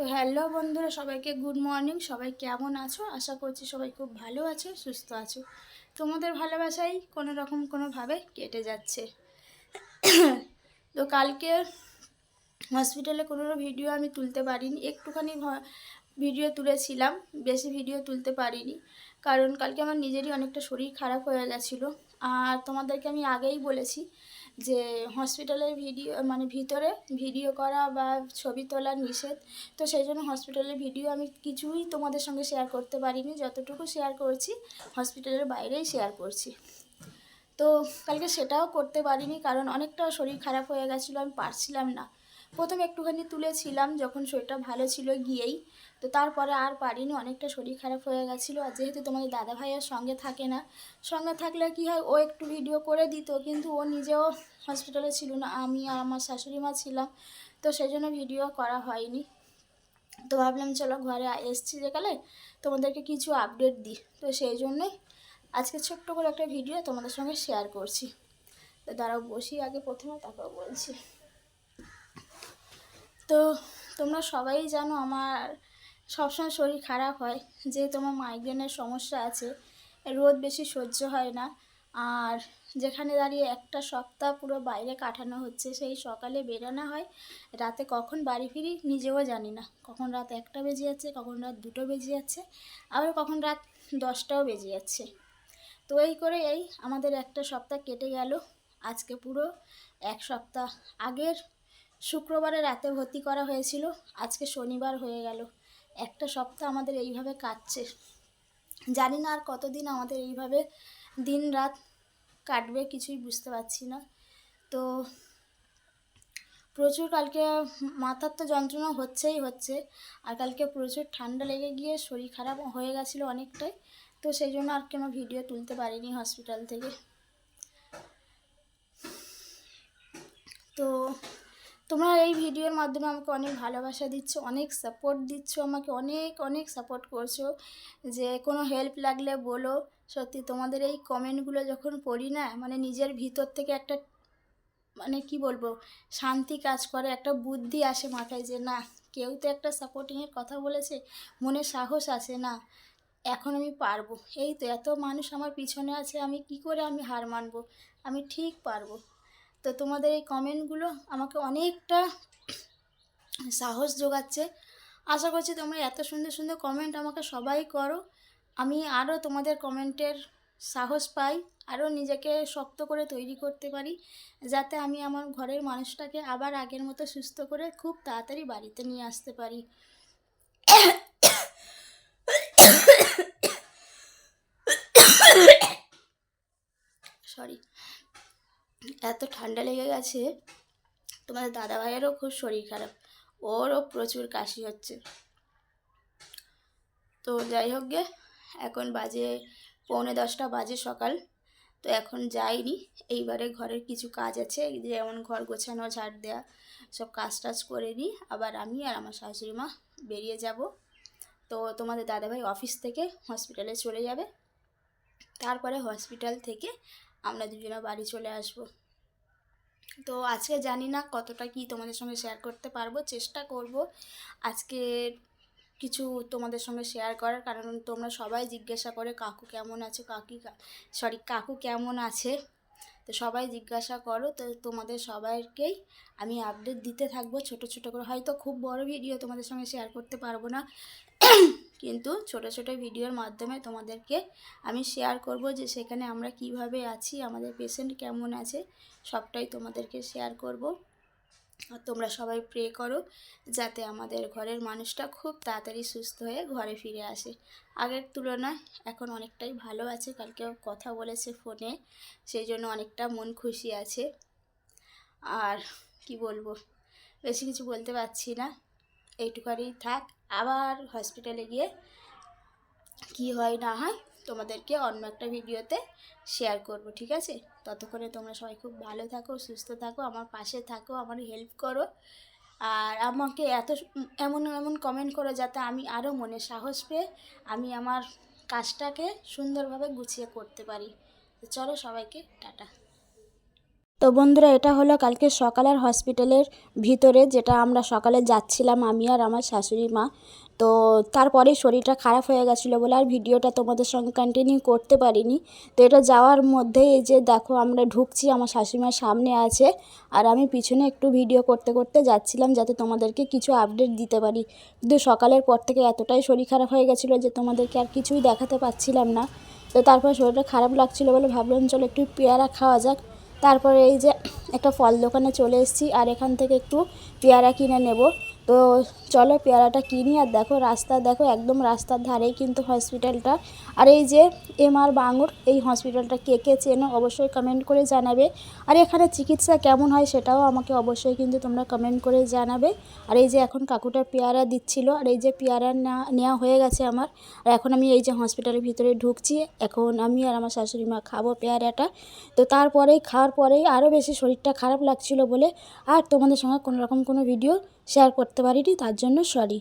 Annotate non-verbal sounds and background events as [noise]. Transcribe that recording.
তো হ্যালো বন্ধুরা, সবাইকে গুড মর্নিং। সবাই কেমন আছো? আশা করছি সবাই খুব ভালো আছো, সুস্থ আছো। তোমাদের ভালোবাসাই কোনো রকম, কোনোভাবে কেটে যাচ্ছে। তো কালকে হসপিটালে কোনো ভিডিও আমি তুলতে পারিনি। একটুখানি ভিডিও তুলেছিলাম, বেশি ভিডিও তুলতে পারিনি। কারণ কালকে আমার নিজেরই অনেকটা শরীর খারাপ হয়ে গেছিল। আর তোমাদেরকে আমি আগেই বলেছি যে হসপিটালের ভিডিও মানে ভিতরে ভিডিও করা বা ছবি তোলা নিষেধ। তো সেই জন্য হসপিটালের ভিডিও আমি কিছুই তোমাদের সঙ্গে শেয়ার করতে পারিনি। যতটুকু শেয়ার করছি হসপিটালের বাইরেই শেয়ার করছি। তো কালকে সেটাও করতে পারিনি, কারণ অনেকটা শরীর খারাপ হয়ে গেছিল, আমি পারছিলাম না। প্রথমে একটুখানি তুলেছিলাম যখন শরীরটা ভালো ছিল গিয়েই, তো তারপরে আর পারিনি, অনেকটা শরীর খারাপ হয়ে গেছিল। আর যেহেতু তোমাদের দাদা ভাইয়ের সঙ্গে থাকে না, সঙ্গে থাকলে কি হয়, ও একটু ভিডিও করে দিত, কিন্তু ও নিজেও হসপিটালে ছিল না, আমি আর আমার শাশুড়ি মা ছিলাম, তো সেই জন্য ভিডিও করা হয়নি। তো ভাবলাম, চলো ঘরে এসছি যেকালে, তোমাদেরকে কিছু আপডেট দিই। তো সেই জন্যই আজকে ছোট্ট করে একটা ভিডিও তোমাদের সঙ্গে শেয়ার করছি। তো দাঁড়াও, বসি আগে প্রথমে, তারপর বলছি। তো তোমরা সবাই জানো আমার সবসময় শরীর খারাপ হয়, যেহেতু আমার মাইগ্রেনের সমস্যা আছে। রোদ বেশি সহ্য হয় না। আর যেখানে দাঁড়িয়ে একটা সপ্তাহ পুরো বাইরে কাটানো হচ্ছে, সেই সকালে বেরোনো হয়। রাতে কখন বাড়ি ফিরি নিজেও জানি না। কখন রাত একটা বেজে যাচ্ছে, কখন রাত দুটো বেজে যাচ্ছে, আবার কখন রাত দশটাও বেজে যাচ্ছে। তো এই করে এই আমাদের একটা সপ্তাহ কেটে গেল। আজকে পুরো এক সপ্তাহ আগের শুক্রবারে রাতে ভর্তি করা হয়েছিল, আজকে শনিবার হয়ে গেল। একটা সপ্তাহ আমাদের এইভাবে কাটছে। জানি না আর কতদিন আমাদের এইভাবে দিন রাত কাটবে, কিছুই বুঝতে পারছি না। তো প্রচুর কালকে মাথার তো যন্ত্রণা হচ্ছেই হচ্ছে, আর কালকে প্রচুর ঠান্ডা লেগে গিয়ে শরীর খারাপ হয়ে গেছিল অনেকটাই। তো সেই জন্য আর কোনো ভিডিও তুলতে পারিনি হসপিটাল থেকে। তো তোমরা এই ভিডিওর মাধ্যমে আমাকে অনেক ভালোবাসা দিচ্ছ, অনেক সাপোর্ট দিচ্ছ, আমাকে অনেক অনেক সাপোর্ট করছ। যে কোনো হেল্প লাগলে বলো। সত্যি তোমাদের এই কমেন্টগুলো যখন পড়ি না মানে নিজের ভিতর থেকে একটা মানে কি বলব, শান্তি কাজ করে, একটা বুদ্ধি আসে মাথায় যে না, কেউ তো একটা সাপোর্টিংয়ের কথা বলেছে, মনে সাহস আসে না, এখন আমি পারব। এই তো এত মানুষ আমার পিছনে আছে, আমি কি করে আমি হার মানবো? আমি ঠিক পারব। তো তোমাদের এই কমেন্টগুলো আমাকে অনেকটা সাহস যোগাচ্ছে। আশা করছি তোমরা এত সুন্দর সুন্দর কমেন্ট আমাকে সবাই করো। আমি আরও তোমাদের কমেন্টের সাহস পাই আরও নিজেকে শক্ত করে তৈরি করতে পারি, যাতে আমি আমার ঘরের মানুষটাকে আবার আগের মতো সুস্থ করে খুব তাড়াতাড়ি বাড়িতে নিয়ে আসতে পারি। [coughs] সরি এত ঠান্ডা লেগে গেছে, তোমাদের দাদা ভাইয়েরও খুব শরীর খারাপ, ওরও প্রচুর কাশি হচ্ছে। তো যাই হোক গে, এখন বাজে পৌনে দশটা, বাজে সকাল। তো এখন যাইনি, এইবারে ঘরের কিছু কাজ আছে যেমন ঘর গোছানো, ঝাড় দেওয়া সব কাজ টাজ করে নিই আবার আমি আর আমার শাশুড়ি মা বেরিয়ে যাব। তো তোমাদের দাদাভাই অফিস থেকে হসপিটালে চলে যাবে। তারপরে হসপিটাল থেকে আমরা দুজনে বাড়ি চলে আসব। তো আজকে জানি না কতটা কি তোমাদের সঙ্গে শেয়ার করতে পারব, চেষ্টা করব। আজকে কিছু তোমাদের সঙ্গে শেয়ার করার কারণ তোমরা সবাই জিজ্ঞাসা করে কাকু কেমন আছে, কাকি সরি কাকু কেমন আছে? তো সবাই জিজ্ঞাসা করো, তো তোমাদের সবাইকেই আমি আপডেট দিতে থাকব। ছোট ছোট করে হয়তো খুব বড় ভিডিও তোমাদের সঙ্গে শেয়ার করতে পারব না। কিন্তু ছোট ছোট ভিডিওর মাধ্যমে তোমাদেরকে আমি শেয়ার করব যে সেখানে আমরা কীভাবে আছি, আমাদের পেশেন্ট কেমন আছে, সবটাই তোমাদেরকে শেয়ার করব। আর তোমরা সবাই প্রে করো যাতে আমাদের ঘরের মানুষটা খুব তাড়াতাড়ি সুস্থ হয়ে ঘরে ফিরে আসে। আগের তুলনায় এখন অনেকটাই ভালো আছে, কালকে কথা বলেছে ফোনে সেই জন্য অনেকটা মন খুশি আছে। আর কি বলব, বেশি কিছু বলতে পারছি না। এইটুখানি থাক। আবার হসপিটালে গিয়ে কি হয় না হয় তোমাদেরকে অন্য একটা ভিডিওতে শেয়ার করব, ঠিক আছে? ততক্ষণে তোমরা সবাই খুব ভালো থাকো, সুস্থ থাকো, আমার পাশে থাকো, আমার হেল্প করো। আর আমাকে এত এমন এমন কমেন্ট করো যাতে আমি আরও মনে সাহস পেয়ে আমি আমার কাজটাকে সুন্দরভাবে গুছিয়ে করতে পারি। চলো সবাইকে টাটা। তো বন্ধুরা, এটা হলো কালকে সকালের হসপিটালের ভিতরে যেটা আমরা সকালে যাচ্ছিলাম, আমি আর আমার শাশুড়ি মা। তো তারপরে শরীরটা খারাপ হয়ে গেছিল বলে আর ভিডিওটা তোমাদের সঙ্গে কন্টিনিউ করতে পারিনি। তো এটা যাওয়ার মধ্যে এই যে দেখো, আমরা ঢুকছি, আমার শাশুড়িমার সামনে আছে আর আমি পিছনে একটু ভিডিও করতে করতে যাচ্ছিলাম যাতে তোমাদেরকে কিছু আপডেট দিতে পারি। কিন্তু সকালের পর থেকে এতটাই শরীর খারাপ হয়ে গেছিল যে তোমাদেরকে আর কিছুই দেখাতে পারছিলাম না। তো তারপর শরীরটা খারাপ লাগছিল বলে ভাবলাম, চলো একটু পেয়ারা খাওয়া যাক। তারপরে এই যে একটা ফল দোকানে চলে এসেছি আর এখান থেকে একটু পেয়ারা কিনে নেব। তো চলো পেয়ারাটা কিনি আর দেখো রাস্তা, দেখো একদম রাস্তার ধারেই কিন্তু হসপিটালটা আর এই যে এম আর বাঙুর, এই হসপিটালটা কে কে চেনো অবশ্যই কমেন্ট করে জানাবে। আর এখানে চিকিৎসা কেমন হয় সেটাও আমাকে অবশ্যই কিন্তু তোমরা কমেন্ট করে জানাবে। আর এই যে এখন কাকুটার পেয়ারা দিচ্ছিল, আর এই যে পেয়ারা না- নেওয়া হয়ে গেছে আমার। আর এখন আমি এই যে হসপিটালের ভিতরে ঢুকছি, এখন আমি আর আমার শাশুড়ি মা খাব পেয়ারাটা। তো তারপরেই, খাওয়ার পরেই আরও বেশি শরীরটা খারাপ লাগছিল বলে আর তোমাদের সঙ্গে কোনো রকম কোনো ভিডিও শেয়ার করতে পারিনি তার জন্য সরি